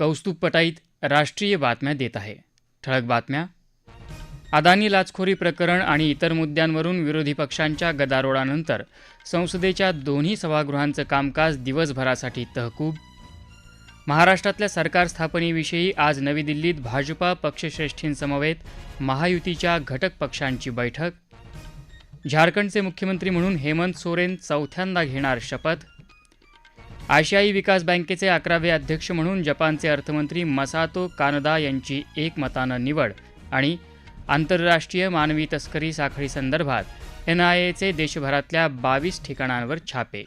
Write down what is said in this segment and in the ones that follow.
कौस्तुभ पटाईत राष्ट्रीय बातम्या देत आहे. ठळक बातम्या. अदानी लाचखोरी प्रकरण आणि इतर मुद्द्यांवरून विरोधी पक्षांच्या गदारोळानंतर संसदेच्या दोन्ही सभागृहांचं कामकाज दिवसभरासाठी तहकूब. महाराष्ट्रातल्या सरकार स्थापनेविषयी आज नवी दिल्लीत भाजपा पक्षश्रेष्ठींसमवेत महायुतीच्या घटक पक्षांची बैठक. झारखंडचे मुख्यमंत्री म्हणून हेमंत सोरेन चौथ्यांदा घेणार शपथ. आशियाई विकास बँकेचे अकरावे अध्यक्ष म्हणून जपानचे अर्थमंत्री मसातो कानदा यांची एकमतानं निवड आणि आंतरराष्ट्रीय मानवी तस्करी साखळीसंदर्भात एन आय एचे देशभरातल्या बावीस ठिकाणांवर छापे.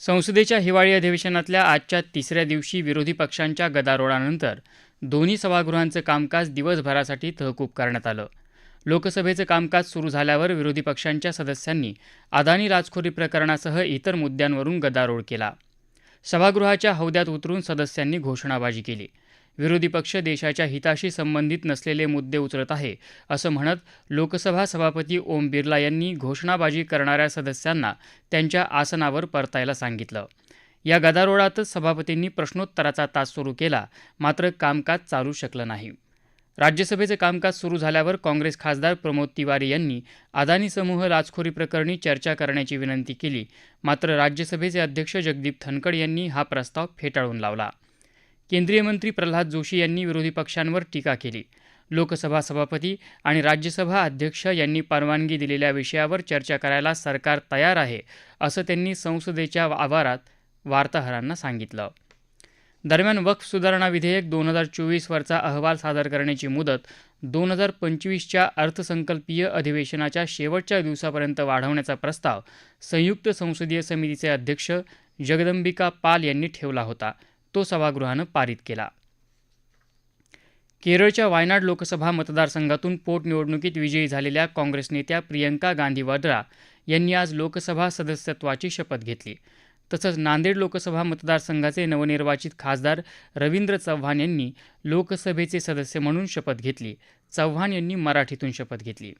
संसदेच्या हिवाळी अधिवेशनातल्या आजच्या तिसऱ्या दिवशी विरोधी पक्षांच्या गदारोळानंतर दोन्ही सभागृहांचं कामकाज दिवसभरासाठी तहकूब करण्यात आलं. लोकसभेचं कामकाज सुरू झाल्यावर विरोधी पक्षांच्या सदस्यांनी अदानी राजखोरी प्रकरणासह इतर मुद्द्यांवरून गदारोळ केला. सभागृहाच्या हौद्यात उतरून सदस्यांनी घोषणाबाजी केली. विरोधी पक्ष देशाच्या हिताशी संबंधित नसलेले मुद्दे उचलत आहे असं म्हणत लोकसभा सभापती ओम बिर्ला यांनी घोषणाबाजी करणाऱ्या सदस्यांना त्यांच्या आसनावर परतायला सांगितलं. या गदारोळातच सभापतींनी प्रश्नोत्तराचा तास सुरू केला मात्र कामकाज चालू शकलं नाही. राज्यसभेचं कामकाज सुरू झाल्यावर काँग्रेस खासदार प्रमोद तिवारी यांनी अदानी समूह लाचखोरी प्रकरणी चर्चा करण्याची विनंती केली. मात्र राज्यसभेचे अध्यक्ष जगदीप धनकड यांनी हा प्रस्ताव फेटाळून लावला. केंद्रीय मंत्री प्रल्हाद जोशी यांनी विरोधी पक्षांवर टीका केली. लोकसभा सभापती आणि राज्यसभा अध्यक्ष यांनी परवानगी दिलेल्या विषयावर चर्चा करायला सरकार तयार आहे असं त्यांनी संसदेच्या आवारात वार्ताहरांना सांगितलं. दरम्यान वक्फ सुधारणा विधेयक दोन हजार चोवीसवरचा अहवाल सादर करण्याची मुदत दोन हजार पंचवीसच्या अर्थसंकल्पीय अधिवेशनाच्या शेवटच्या दिवसापर्यंत वाढवण्याचा प्रस्ताव संयुक्त संसदीय समितीचे अध्यक्ष जगदंबिका पाल यांनी ठेवला होता. तो सभागृहानं पारित केला. केरळच्या वायनाड लोकसभा मतदारसंघातून पोटनिवडणुकीत विजयी झालेल्या काँग्रेस नेत्या प्रियंका गांधी वड्रा यांनी आज लोकसभा सदस्यत्वाची शपथ घेतली. तसंच नांदेड लोकसभा मतदारसंघाचे नवनिर्वाचित खासदार रवींद्र चव्हाण यांनी लोकसभेचे सदस्य म्हणून शपथ घेतली. चव्हाण यांनी मराठीतून शपथ घेतली.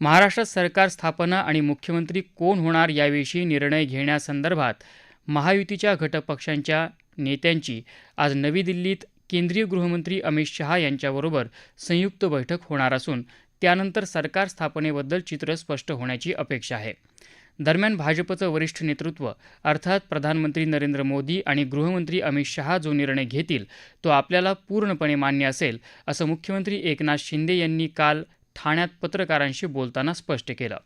महाराष्ट्रात सरकार स्थापना आणि मुख्यमंत्री कोण होणार याविषयी निर्णय घेण्यासंदर्भात महायुतीच्या घटकपक्षांच्या नेत्यांची आज नवी दिल्लीत केंद्रीय गृहमंत्री अमित शहा यांच्याबरोबर संयुक्त बैठक होणार असून त्यानंतर सरकार स्थापनेबद्दल चित्र स्पष्ट होण्याची अपेक्षा आहे. दरम्यान भाजपचं वरिष्ठ नेतृत्व अर्थात प्रधानमंत्री नरेंद्र मोदी आणि गृहमंत्री अमित शहा जो निर्णय घेतील तो आपल्याला पूर्णपणे मान्य असेल असं मुख्यमंत्री एकनाथ शिंदे यांनी काल ठाण्यात पत्रकारांशी बोलताना स्पष्ट केलं.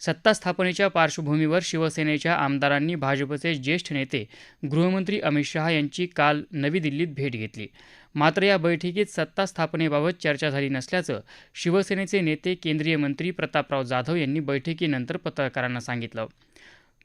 सत्ता स्थापनेच्या पार्श्वभूमीवर शिवसेनेच्या आमदारांनी भाजपचे ज्येष्ठ नेते गृहमंत्री अमित शहा यांची काल नवी दिल्लीत भेट घेतली. मात्र या बैठकीत सत्ता स्थापनेबाबत चर्चा झाली नसल्याचं शिवसेनेचे नेते केंद्रीय मंत्री प्रतापराव जाधव यांनी बैठकीनंतर पत्रकारांना सांगितलं.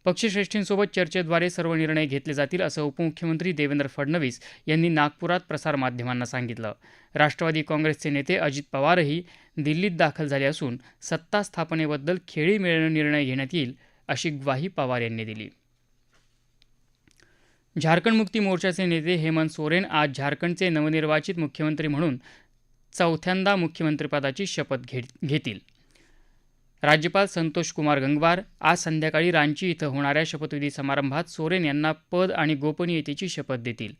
पक्षश्रेष्ठींसोबत चर्चेद्वारे सर्व निर्णय घेतले जातील असं उपमुख्यमंत्री देवेंद्र फडणवीस यांनी नागपुरात प्रसारमाध्यमांना सांगितलं. राष्ट्रवादी काँग्रेसचे नेते अजित पवारही दिल्लीत दाखल झाले असून सत्ता स्थापनेबद्दल खेळी मिळणं निर्णय घेण्यात येईल अशी ग्वाही पवार यांनी दिली. झारखंड मुक्ती मोर्चाचे नेते हेमंत सोरेन आज झारखंडचे नवनिर्वाचित मुख्यमंत्री म्हणून चौथ्यांदा मुख्यमंत्रीपदाची शपथ घे घेतील. राज्यपाल संतोष कुमार गंगवार आज संध्याकाळी रांची इथं होणाऱ्या शपथविधी समारंभात सोरेन यांना पद आणि गोपनीयतेची शपथ देतील.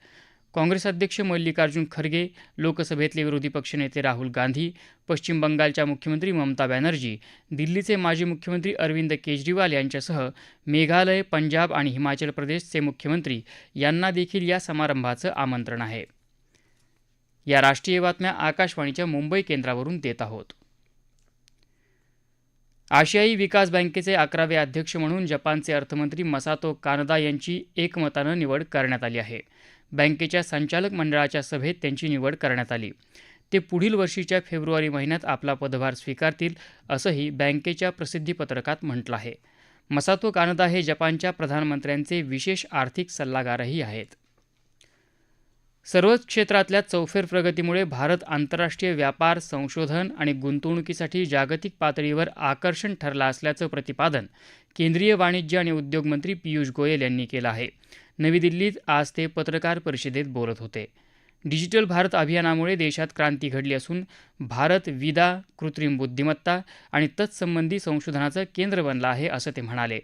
काँग्रेस अध्यक्ष मल्लिकार्जुन खरगे लोकसभेतले विरोधी पक्षनेते राहुल गांधी पश्चिम बंगालच्या मुख्यमंत्री ममता बॅनर्जी दिल्लीचे माजी मुख्यमंत्री अरविंद केजरीवाल यांच्यासह मेघालय पंजाब आणि हिमाचल प्रदेशचे मुख्यमंत्री यांना देखील या समारंभाचं आमंत्रण आहे. या राष्ट्रीय बातम्या आकाशवाणीच्या मुंबई केंद्रावरून देत आहोत. आशियाई विकास बँकेचे अकरावे अध्यक्ष म्हणून जपानचे अर्थमंत्री मसातो कानदा यांची एकमतानं निवड करण्यात आली आहे. बँकेच्या संचालक मंडळाच्या सभेत त्यांची निवड करण्यात आली. ते पुढील वर्षीच्या फेब्रुवारी महिन्यात आपला पदभार स्वीकारतील असंही बँकेच्या प्रसिद्धीपत्रकात म्हटलं आहे. मसातो कानदा हे जपानच्या प्रधानमंत्र्यांचे विशेष आर्थिक सल्लागारही आहेत. सर्वच क्षेत्रातल्या चौफेर प्रगतीमुळे भारत आंतरराष्ट्रीय व्यापार संशोधन आणि गुंतवणुकीसाठी जागतिक पातळीवर आकर्षण ठरला असल्याचं प्रतिपादन केंद्रीय वाणिज्य आणि उद्योग मंत्री पियुष गोयल यांनी केलं आहे. नवी दिल्लीत आज ते पत्रकार परिषदेत बोलत होते. डिजिटल भारत अभियानामुळे देशात क्रांती घडली असून भारत विदा कृत्रिम बुद्धिमत्ता आणि तत्संबंधी संशोधनाचं केंद्र बनलं आहे असं ते म्हणाले.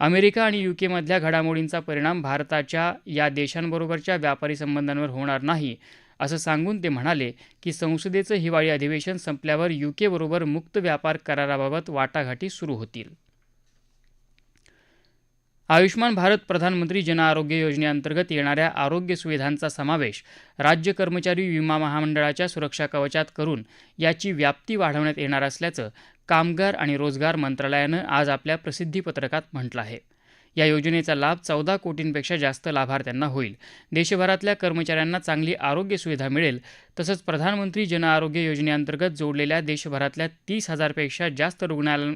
अमेरिका आणि युकेमधल्या घडामोडींचा परिणाम भारताच्या या देशांबरोबरच्या व्यापारी संबंधांवर होणार नाही असं सांगून ते म्हणाले की संसदेचं हिवाळी अधिवेशन संपल्यावर युकेबरोबर मुक्त व्यापार कराराबाबत वाटाघाटी सुरू होतील. आयुष्मान भारत प्रधानमंत्री जन आरोग्य योजनेअंतर्गत येणाऱ्या आरोग्य सुविधांचा समावेश राज्य कर्मचारी विमा महामंडळाच्या सुरक्षा कवचात करून याची व्याप्ती वाढवण्यात येणार असल्याचं कामगार आणि रोजगार मंत्रालयानं आज आपल्या प्रसिद्धीपत्रकात म्हटलं आहे. या योजनेचा लाभ चौदा कोटींपेक्षा जास्त लाभार्थ्यांना होईल. देशभरातल्या कर्मचाऱ्यांना चांगली आरोग्य सुविधा मिळेल तसंच प्रधानमंत्री जन आरोग्य योजनेअंतर्गत जोडलेल्या देशभरातल्या तीस हजारपेक्षा जास्त रुग्णालय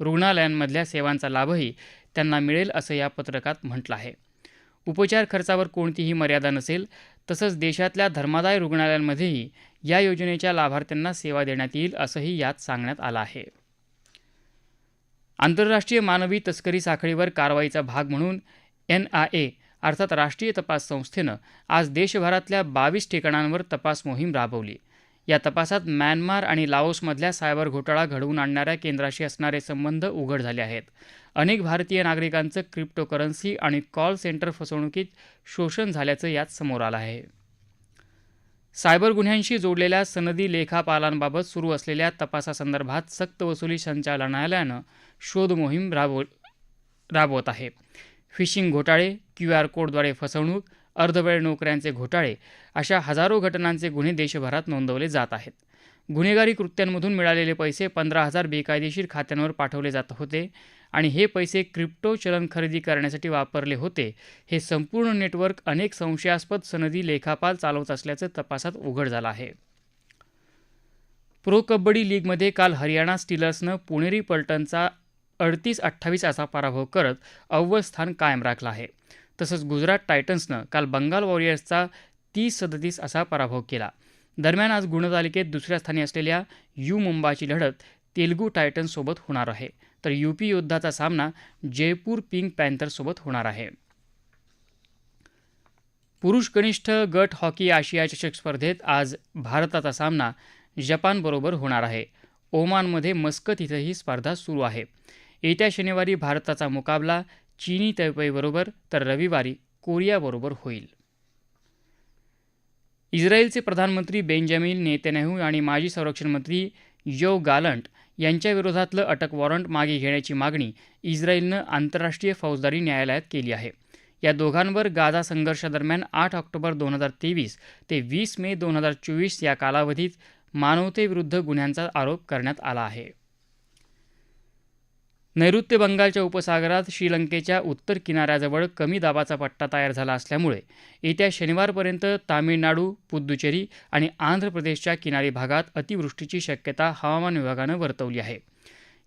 रुग्णालयांमधल्या सेवांचा लाभही त्यांना मिळेल असं या पत्रकात म्हटलं आहे. उपचार खर्चावर कोणतीही मर्यादा नसेल तसंच देशातल्या धर्मादाय रुग्णालयांमध्येही या योजनेच्या लाभार्थ्यांना सेवा देण्यात येईल असंही यात सांगण्यात आलं आहे. आंतरराष्ट्रीय मानवी तस्करी साखळीवर कारवाईचा भाग म्हणून एन आय ए अर्थात राष्ट्रीय तपास संस्थेनं आज देशभरातल्या बावीस ठिकाणांवर तपास मोहीम राबवली. या तपासात म्यानमार आणि लाओसमधल्या सायबर घोटाळा घडवून आणणाऱ्या केंद्राशी असणारे संबंध उघड झाले आहेत. अनेक भारतीय नागरिकांचं क्रिप्टोकरन्सी आणि कॉल सेंटर फसवणुकीत शोषण झाल्याचं यात समोर आलं आहे. सायबर गुन्ह्यांशी जोडलेल्या सनदी लेखापालांबाबत सुरू असलेल्या तपासासंदर्भात सक्तवसुली संचालनालयानं शोध मोहीम राबव राबवत आहे. फिशिंग घोटाळे क्यू आर कोडद्वारे फसवणूक अर्धवेळ नोकऱ्यांचे घोटाळे अशा हजारो घटनांचे गुन्हे देशभरात नोंदवले जात आहेत. गुन्हेगारी कृत्यांमधून मिळालेले पैसे पंधरा हजार बेकायदेशीर खात्यांवर पाठवले जात होते आणि हे पैसे क्रिप्टो चलन खरेदी करण्यासाठी वापरले होते. हे संपूर्ण नेटवर्क अनेक संशयास्पद सनदी लेखापाल चालवत असल्याचं तपासात उघड झालं आहे. प्रो कबड्डी लीगमध्ये काल हरियाणा स्टीलर्सनं पुणेरी पलटनचा अडतीस अठ्ठावीस असा पराभव करत अव्वल स्थान कायम राखलं आहे. तसंच गुजरात टायटन्सनं काल बंगाल वॉरियर्सचा तीस सदतीस असा पराभव केला. दरम्यान आज गुणतालिकेत दुसऱ्या स्थानी असलेल्या यू मुंबाची लढत तेलगू टायटन्ससोबत होणार आहे. तर यूपी योद्धाचा सामना जयपूर पिंक पॅन्थरसोबत होणार आहे. पुरुष कनिष्ठ गट हॉकी आशिया चषक स्पर्धेत आज भारताचा सामना जपानबरोबर होणार आहे. ओमानमध्ये मस्कत इथं ही स्पर्धा सुरू आहे. येत्या शनिवारी भारताचा मुकाबला चीनी तैपैबरोबर तर रविवारी कोरियाबरोबर होईल. इस्रायलचे प्रधानमंत्री बेंजामिन नेतन्याहू आणि माजी संरक्षण मंत्री यो गालंट यांच्याविरोधातलं अटक वॉरंट मागे घेण्याची मागणी इस्रायलनं आंतरराष्ट्रीय फौजदारी न्यायालयात केली आहे. या दोघांवर गाझा संघर्षादरम्यान आठ ऑक्टोबर दोन हजार तेवीस ते वीस मे दोन हजार चोवीस या कालावधीत मानवतेविरुद्ध गुन्ह्यांचा आरोप करण्यात आला आहे. नैऋत्य बंगालच्या उपसागरात श्रीलंकेच्या उत्तर किनाऱ्याजवळ कमी दाबाचा पट्टा तयार झाला असल्यामुळे येत्या शनिवारपर्यंत तामिळनाडू पुद्दुचेरी आणि आंध्र प्रदेशच्या किनारी भागात अतिवृष्टीची शक्यता हवामान विभागानं वर्तवली आहे.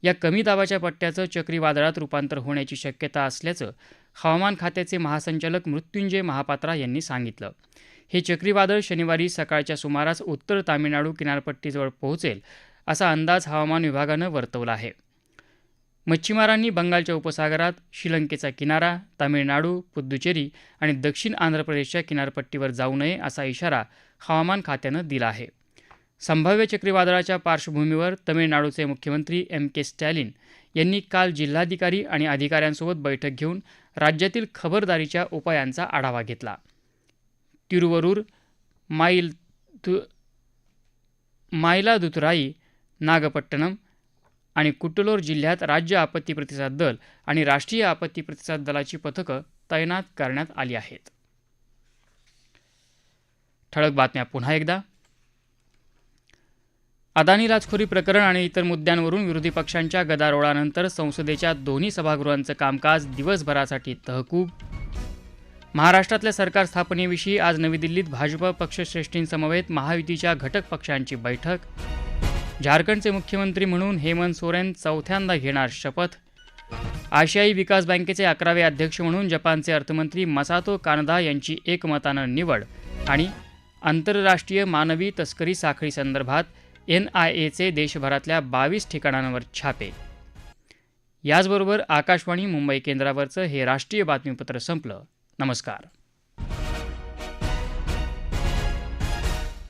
या कमी दाबाच्या पट्ट्याचं चक्रीवादळात रूपांतर होण्याची शक्यता असल्याचं हवामान खात्याचे महासंचालक मृत्युंजय महापात्रा यांनी सांगितलं. हे चक्रीवादळ शनिवारी सकाळच्या सुमारास उत्तर तामिळनाडू किनारपट्टीजवळ पोहोचेल असा अंदाज हवामान विभागानं वर्तवला आहे. मच्छीमारांनी बंगालच्या उपसागरात श्रीलंकेचा किनारा तामिळनाडू पुद्दुचेरी आणि दक्षिण आंध्र प्रदेशच्या किनारपट्टीवर जाऊ नये असा इशारा हवामान खात्यानं दिला आहे. संभाव्य चक्रीवादळाच्या पार्श्वभूमीवर तमिळनाडूचे मुख्यमंत्री एम के स्टॅलिन यांनी काल जिल्हाधिकारी आणि अधिकाऱ्यांसोबत बैठक घेऊन राज्यातील खबरदारीच्या उपायांचा आढावा घेतला. तिरुवरूर माईल मायलादुथुराई नागपट्टणम आणि कुट्टलोर जिल्ह्यात राज्य आपत्ती प्रतिसाद दल आणि राष्ट्रीय आपत्ती प्रतिसाद दलाची पथकं तैनात करण्यात आली आहेत. ठळक बातम्या पुन्हा एकदा. अदानी राजखोरी प्रकरण आणि इतर मुद्द्यांवरून विरोधी पक्षांच्या गदारोळानंतर संसदेच्या दोन्ही सभागृहांचं कामकाज दिवसभरासाठी तहकूब. महाराष्ट्रातल्या सरकार स्थापनेविषयी आज नवी दिल्लीत भाजप पक्षश्रेष्ठींसमवेत महायुतीच्या घटक पक्षांची बैठक. झारखंडचे मुख्यमंत्री म्हणून हेमंत सोरेन चौथ्यांदा घेणार शपथ. आशियाई विकास बँकेचे अकरावे अध्यक्ष म्हणून जपानचे अर्थमंत्री मसातो कानदा यांची एकमतानं निवड आणि आंतरराष्ट्रीय मानवी तस्करी साखळी संदर्भात एन आय एचे देशभरातल्या बावीस ठिकाणांवर छापे. याचबरोबर आकाशवाणी मुंबई केंद्रावरचं हे राष्ट्रीय बातमीपत्र संपलं. नमस्कार.